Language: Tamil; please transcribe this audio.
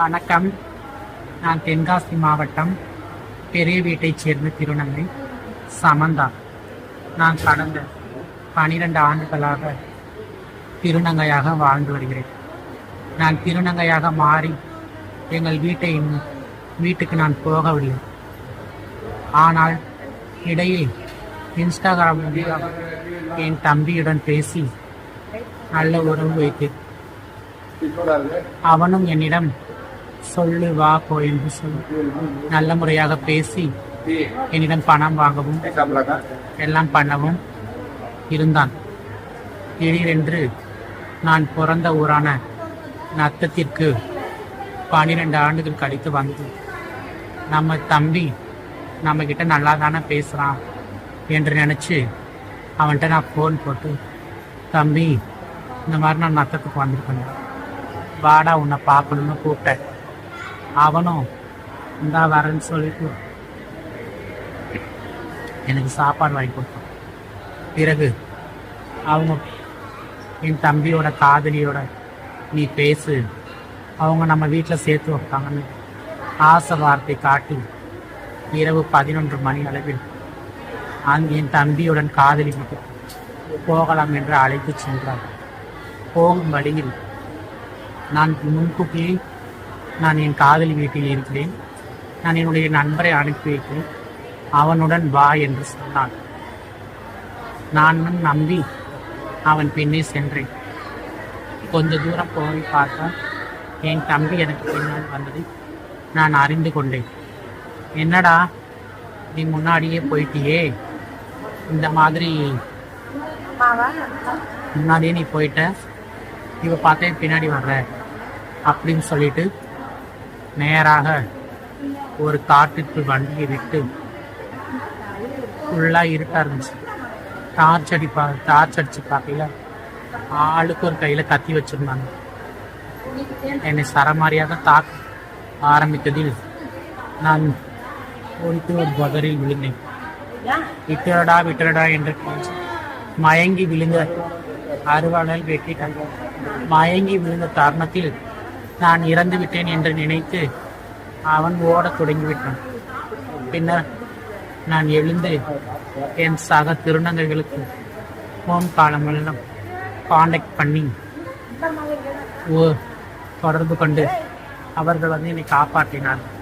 வணக்கம். நான் தென்காசி மாவட்டம் பெரிய வீட்டைச் சேர்ந்த திருநங்கை சமந்தா. நான் கடந்த பனிரெண்டு ஆண்டுகளாக திருநங்கையாக வாழ்ந்து வருகிறேன். நான் திருநங்கையாக மாறி எங்கள் வீட்டை வீட்டுக்கு நான் போகவில்லை. ஆனால் இடையில் இன்ஸ்டாகிராம் மூலம் என் தம்பியுடன் பேசி நல்ல உறவு வைத்தேன் அவனும் என்னிடம் சொல்லு வா போ என்று சொல்லி. நல்ல முறையாக பேசி என்னிடம் பணம் வாங்கவும் எல்லாம் பண்ணவும் இருந்தான். திடீரென்று நான் பிறந்த ஊரான நத்தத்திற்கு பன்னிரெண்டு ஆண்டுகள் கழித்து வந்து நம்ம தம்பி நம்ம கிட்ட நல்லா தானே பேசுகிறான் என்று நினச்சி அவன்கிட்ட நான் ஃபோன் போட்டு தம்பி இந்த மாதிரி நான் நத்தத்துக்கு வந்திருக்கேன். வாடா உன்னை பார்க்கணும்னு கூப்பிட்டேன். அவனும் இந்தா வரேன்னு சொல்லிட்டு எனக்கு சாப்பாடு வாங்கி கொடுத்தான். பிறகு அவங்க என் தம்பியோட காதலியோட நீ பேசு. அவங்க நம்ம வீட்டில் சேர்த்து வைப்பாங்கன்னு ஆசை வார்த்தை காட்டி இரவு பதினொன்று மணி அளவில் அங்கு என் தம்பியுடன் காதலி போகலாம் என்று அழைத்து சென்றார். போகும் வழியில் நான் முன்கூட்டியே நான் என் காதலி வீட்டில் இருக்கிறேன். நான் என்னுடைய நண்பரை அனுப்பி வைக்கிறேன். அவனுடன் வா என்று சொன்னான். நானும் நம்பி அவன் பின்னே சென்றேன். கொஞ்ச தூரம் போய் பார்த்தா என் தம்பி எனக்கு பின்னால் வந்ததை நான் அறிந்து கொண்டேன். என்னடா நீ முன்னாடியே போயிட்டியே? இந்த மாதிரி முன்னாடியே நீ போயிட்ட? இவ பார்த்தே பின்னாடி வர்ற. அப்படின்னு சொல்லிட்டு நேராக ஒரு காட்டுக்கு வண்டியை விட்டு ஃபுல்லாக இருட்டாக இருந்துச்சு டார்ச் அடி பா டார்ச் அடிச்சு பார்க்கல ஆளுக்கு ஒரு கையில் கத்தி வச்சிருந்தாங்க. என்னை சரமாரியாக தாக்க ஆரம்பித்ததில் நான் ஒழித்து ஒரு பதரில் விழுந்தேன். விட்டுடடா விட்டுடடா என்று மயங்கி விழுந்த அறுவாளால் வெட்டிட்டாங்க மயங்கி விழுந்த தருணத்தில் நான் இறந்து விட்டேன் என்று நினைத்து அவன் ஓடத் தொடங்கிவிட்டான். பின்னர் நான் எழுந்து என் சக திருநங்கைகளுக்கு ஃபோன் காலமெல்லாம் காண்டாக்ட் பண்ணி ஓ தொடர்பு கொண்டு அவர்கள் வந்து என்னை காப்பாற்றினார்கள்.